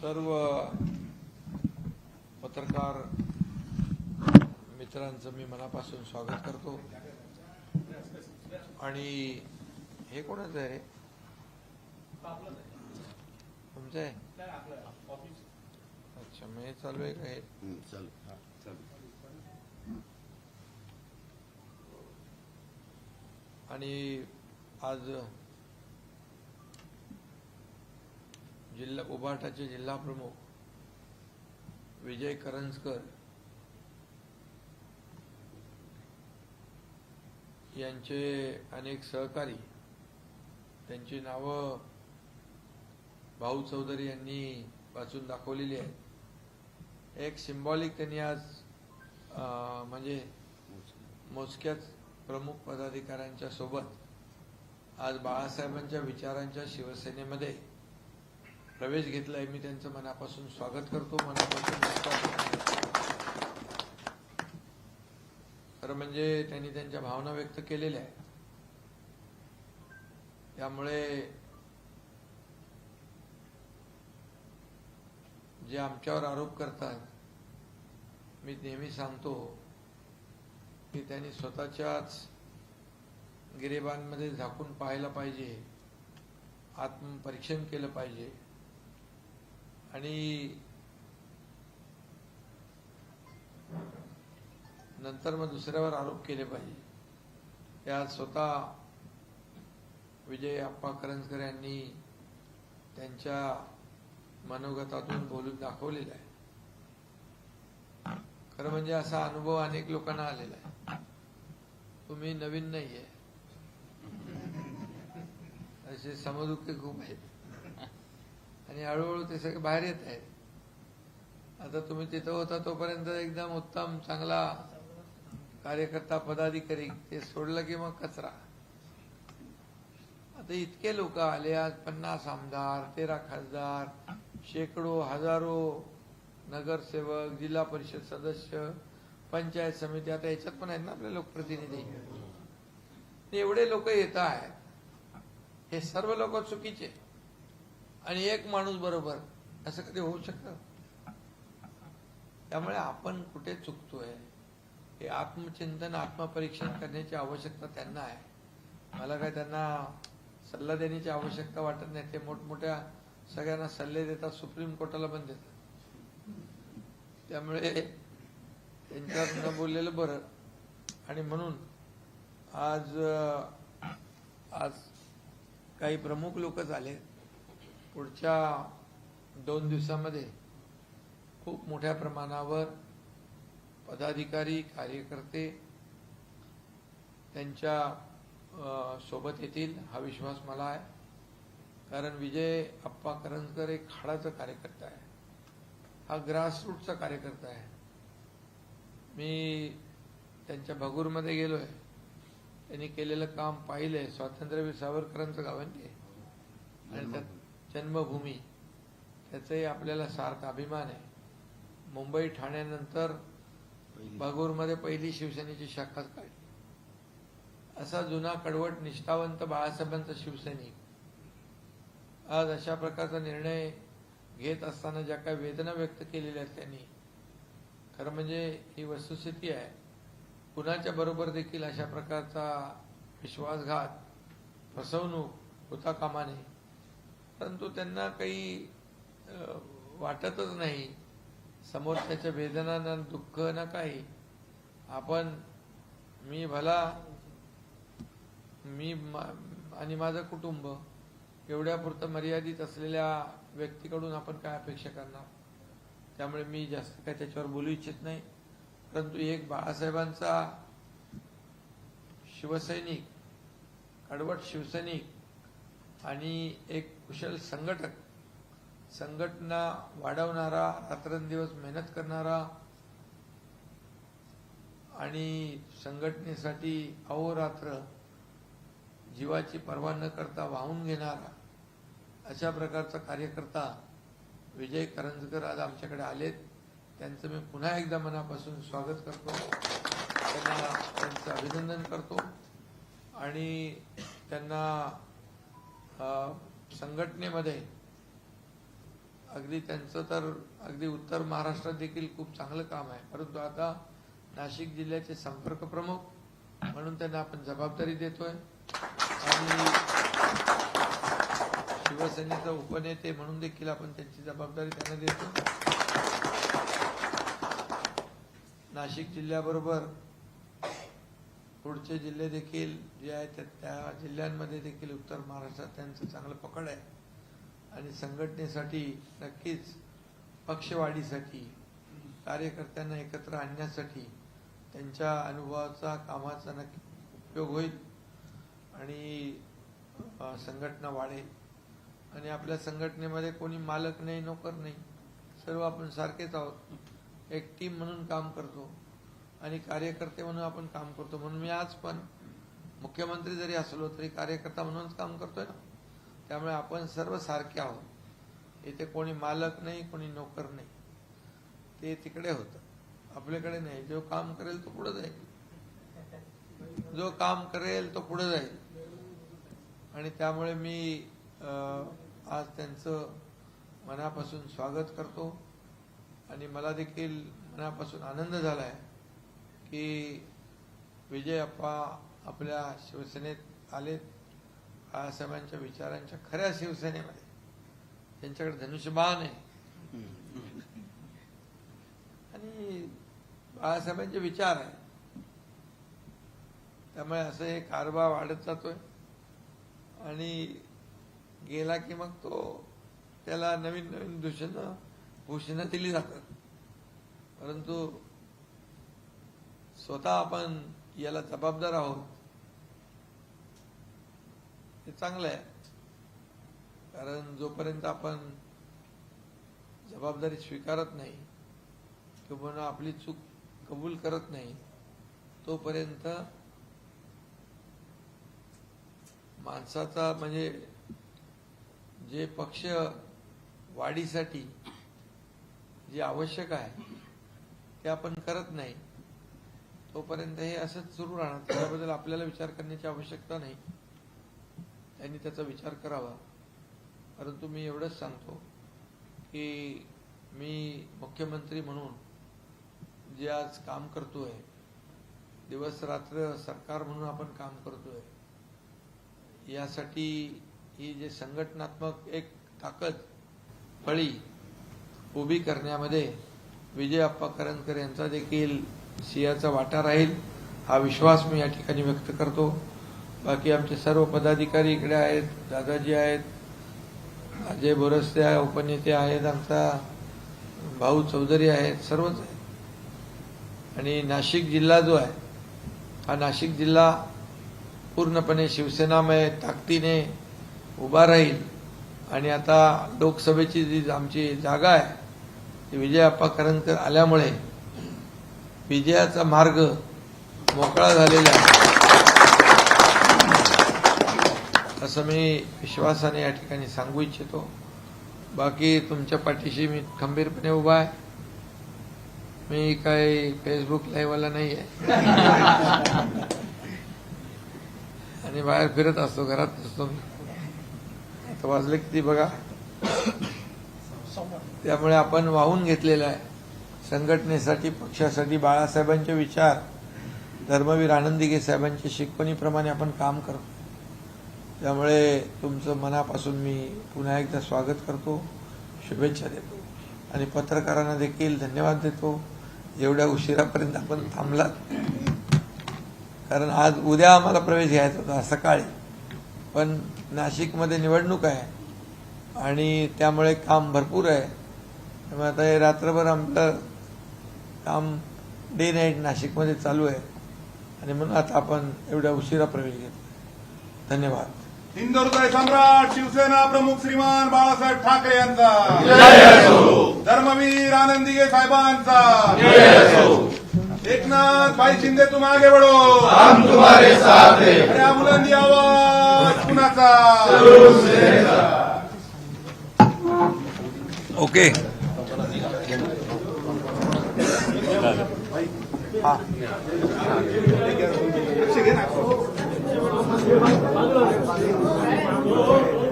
सर्व पत्रकार मित्रांचं मी मनापासून स्वागत करतो. आणि हे कोणाचं आहे? तुमचं आहे? अच्छा हे चालू आहे का हे? आणि आज जिल्हा उभाटाचे जिल्हा प्रमुख विजय करंजकर यांचे अनेक सहकारी त्यांची नावं भाऊ चौधरी यांनी वाचून दाखवलेली आहेत. एक सिम्बॉलिक त्यांनी आज म्हणजे मोजक्याच प्रमुख पदाधिकाऱ्यांच्या सोबत आज बाळासाहेबांच्या विचारांच्या शिवसेनेमध्ये प्रवेश घेतलाय मी त्यांचं मनापासून स्वागत करतो मनापासून खरं म्हणजे त्यांनी त्यांच्या भावना व्यक्त केलेल्या आहेत. त्यामुळे जे आमच्यावर आरोप करतात मी नेहमी सांगतो की त्यांनी स्वतःच्याच गिरेबांमध्ये झाकून पाहायला पाहिजे आत्मपरीक्षण केलं पाहिजे. आणि नंतर मग दुसऱ्यावर आरोप केले पाहिजे. त्यात स्वतः विजय अप्पा करंजकर यांनी त्यांच्या मनोगतातून बोलून दाखवलेलं आहे. खरं म्हणजे असा अनुभव अनेक लोकांना आलेला आहे. तुम्ही नवीन नाहीये. असे समदुःखी खूप आहेत. आणि हळूहळू ते सगळे बाहेर येत आहेत. आता तुम्ही तिथं होता तोपर्यंत एकदम उत्तम चांगला कार्यकर्ता पदाधिकारी ते सोडलं की मग कचरा. आता इतके लोक आले आज पन्नास आमदार तेरा खासदार शेकडो हजारो नगरसेवक जिल्हा परिषद सदस्य पंचायत समिती आता याच्यात पण आहेत ना आपले लोकप्रतिनिधी? एवढे लोक येत आहेत. हे सर्व लोक चुकीचे. आणि एक माणूस बरोबर असं कधी होऊ शकतं? त्यामुळे आपण कुठे चुकतोय हे आत्मचिंतन आत्मपरीक्षण करण्याची आवश्यकता त्यांना आहे. मला काय त्यांना सल्ला देण्याची आवश्यकता वाटत नाही ते मोठमोठ्या सगळ्यांना सल्ले देतात सुप्रीम कोर्टाला पण देतात. त्यामुळे त्यांच्यावर न बोललेलं बरं. आणि म्हणून आज आज काही प्रमुख लोक झाले पुढच्या दोन दिवसामध्ये खूप मोठ्या प्रमाणावर पदाधिकारी कार्यकर्ते त्यांच्यासोबत येतील हा विश्वास मला आहे. कारण विजय अप्पा करंजकर एक हाडाचा कार्यकर्ता आहे. हा ग्रासरूटचा कार्यकर्ता आहे. मी त्यांच्या भगूरमध्ये गेलोय. त्यांनी केलेलं काम पाहिलंय. स्वातंत्र्यवीर सावरकरांचं गाव आहे ते. आणि त्यात जन्मभूमी. त्याचाही आपल्याला सार्थ अभिमान आहे. मुंबई ठाण्यानंतर पहिली. भागूरमध्ये पहिली शिवसेनेची शाखा काढली. असा जुना कडवट निष्ठावंत बाळासाहेबांचा शिवसैनिक. आज अशा प्रकारचा निर्णय घेत असताना ज्या काही वेदना व्यक्त केलेल्या आहेत त्यांनी खरं म्हणजे ही वस्तुस्थिती आहे. कुणाच्या बरोबर देखील अशा प्रकारचा विश्वासघात फसवणूक होता कामा नये? परंतु त्यांना काही वाटतच नाही. समोरच्याच्या वेदना ना दुःख ना काही. आपण मी भला मी मा- आणि माझं कुटुंब एवढ्यापुरतं मर्यादित असलेल्या व्यक्तीकडून आपण काय अपेक्षा करणार? त्यामुळे मी जास्त काय त्याच्यावर बोलू इच्छित नाही. परंतु एक बाळासाहेबांचा शिवसैनिक कडवट शिवसैनिक आणि एक कुशल संघटक. संघटना वाढवणारा रात्रंदिवस मेहनत करणारा आणि संघटनेसाठी अहोरात्र जीवाची पर्वा न करता वाहून घेणारा अशा प्रकारचा कार्यकर्ता विजय करंजकर आज आमच्याकडे आलेत. त्यांचं मी पुन्हा एकदा मनापासून स्वागत करतो. त्यांना त्यांचं अभिनंदन करतो. आणि त्यांना संघटनेमध्ये अगदी त्यांचं तर अगदी उत्तर महाराष्ट्रात देखील खूप चांगलं काम आहे. परंतु आता नाशिक जिल्ह्याचे संपर्क प्रमुख म्हणून त्यांना आपण जबाबदारी देतोय. आणि शिवसेनेचा उपनेते म्हणून देखील आपण त्यांची जबाबदारी त्यांना देतो नाशिक जिल्ह्याबरोबर पुढचे जिल्हे देखील जे आहेत त्या- त्या जिल्ह्यांमध्ये देखील उत्तर महाराष्ट्रात त्यांचं चांगलं पकड आहे. आणि संघटनेसाठी नक्कीच पक्षवाढीसाठी कार्यकर्त्यांना एकत्र आणण्यासाठी त्यांच्या अनुभवाचा कामाचा नक्की उपयोग होईल आणि संघटना वाढेल. आणि आपल्या संघटनेमध्ये कोणी मालक नाही नोकर नाही सर्व आपण सारखेच आहोत. एक टीम म्हणून काम करतो. आणि कार्यकर्ते म्हणून आपण काम करतो. म्हणून मी आज पण मुख्यमंत्री जरी असलो तरी कार्यकर्ता म्हणूनच काम करतोय ना. त्यामुळे आपण सर्व सारखे आहोत. इथे कोणी मालक नाही कोणी नोकर नाही. ते तिकडे होतं. आपल्याकडे नाही. जो काम करेल तो पुढे जाईल. जो काम करेल तो पुढे जाईल. आणि त्यामुळे मी आज त्यांचं मनापासून स्वागत करतो. आणि मला देखील मनापासून आनंद झाला आहे की विजय अप्पा आपल्या शिवसेनेत आलेत. बाळासाहेबांच्या विचारांच्या खऱ्या शिवसेनेमध्ये. त्यांच्याकडे धनुष्यबाण आहे. आणि बाळासाहेबांचे विचार आहे त्यामुळे असं हे कारभार वाढत जातोय. आणि गेला की मग तो त्याला नवीन नवीन दूषणं भूषणं दिली जातात. परंतु स्वतः आपण याला जबाबदार आहोत. हे चांगलं आहे. कारण जोपर्यंत आपण जबाबदारी स्वीकारत नाही किंवा आपली चूक कबूल करत नाही तोपर्यंत माणसाचा म्हणजे जे पक्ष वाढीसाठी जे आवश्यक आहे ते आपण करत नाही. तोपर्यंत हे असंच सुरू राहणार. त्याबद्दल आपल्याला विचार करण्याची आवश्यकता नाही. त्यांनी त्याचा विचार करावा. परंतु मी एवढंच सांगतो की मी मुख्यमंत्री म्हणून जे आज काम करतोय दिवस रात्र सरकार म्हणून आपण काम करतोय यासाठी ही जे संघटनात्मक एक ताकद फळी उभी करण्यामध्ये विजय अप्पा करंदकर यांचा देखील सिंहाचा वाटा राहील हा विश्वास मी या ठिकाणी व्यक्त करतो. बाकी आमचे सर्व पदाधिकारी इकडे आहेत दादाजी आहेत अजय बोरस्ते आहे उपनेते आहेत आमचा भाऊ चौधरी आहेत सर्वच आहेत. आणि नाशिक जिल्हा जो आहे हा नाशिक जिल्हा पूर्णपणे शिवसेनामय ताकदीने उभा राहील. आणि आता लोकसभेची जी आमची जागा आहे ती विजय अप्पा करंकर आल्यामुळे विजयाचा मार्ग मोकळा झालेला आहे. असं मी विश्वासाने या ठिकाणी सांगू इच्छितो. बाकी तुमच्या पाठीशी मी खंबीरपणे उभा आहे. मी काही फेसबुक लाईव्हवाला नाही आहे. आणि बाहेर फिरत असतो घरात असतो मी. आता वाजले किती बघा? त्यामुळे आपण वाहून घेतलेलं आहे. संघटनेसाठी पक्षासाठी बाळासाहेबांचे विचार. धर्मवीर आनंदिगे साहेबांच्या शिकवणीप्रमाणे आपण काम करतो. त्यामुळे तुमचं मनापासून मी पुन्हा एकदा स्वागत करतो शुभेच्छा देतो. आणि पत्रकारांना देखील धन्यवाद देतो. एवढ्या उशिरापर्यंत आपण थांबलात. कारण आज उद्या आम्हाला प्रवेश घ्यायचा होता सकाळी. पण नाशिकमध्ये निवडणूक आहे. आणि त्यामुळे काम भरपूर आहे. त्यामुळे आता हे रात्रभर आमचं काम डे नाईट नाशिकमध्ये चालू आहे. आणि म्हणून आता आपण एवढ्या उशिरा प्रवेश घेतला. धन्यवाद. हिंदुहृदय सम्राट शिवसेना प्रमुख श्रीमान बाळासाहेब ठाकरे यांचा. धर्मवीर आनंदीगे साहेबांचा. एकनाथ भाई शिंदे तुम आगे बढ़ो हम तुम्हारे साथ हैं. हा बुलंदी आवाज कुणाचा? ओके হ্যাঁ